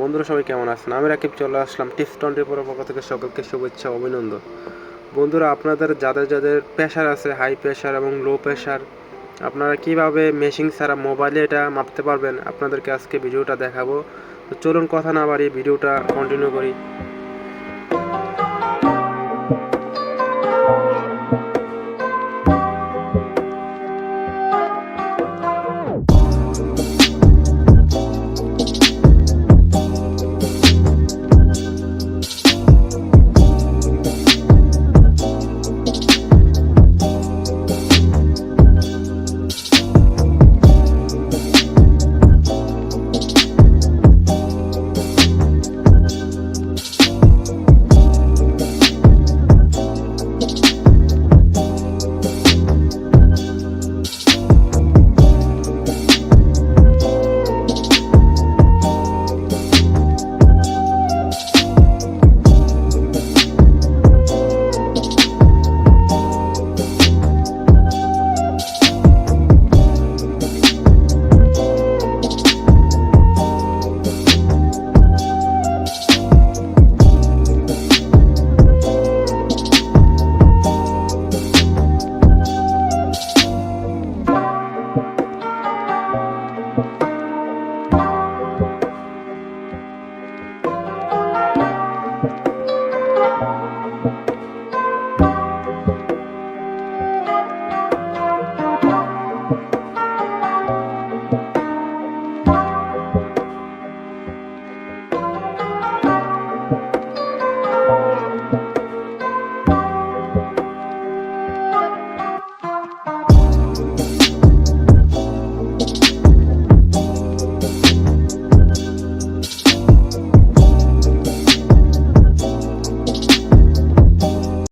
বন্ধুরা, সবাই কেমন আছেন? আমি রাকিব, চলে আসলাম টিপস টোয়েন্টির পক্ষ থেকে সকলকে শুভেচ্ছা, অভিনন্দন। বন্ধুরা, আপনাদের যাদের যাদের প্রেশার আছে হাই প্রেশার এবং লো প্রেশার আপনারা কীভাবে মেশিন ছাড়া মোবাইলে এটা মাপতে পারবেন, আপনাদেরকে আজকে ভিডিওটা দেখাবো। তো চলুন, কথা না বাড়ি ভিডিওটা কন্টিনিউ করি।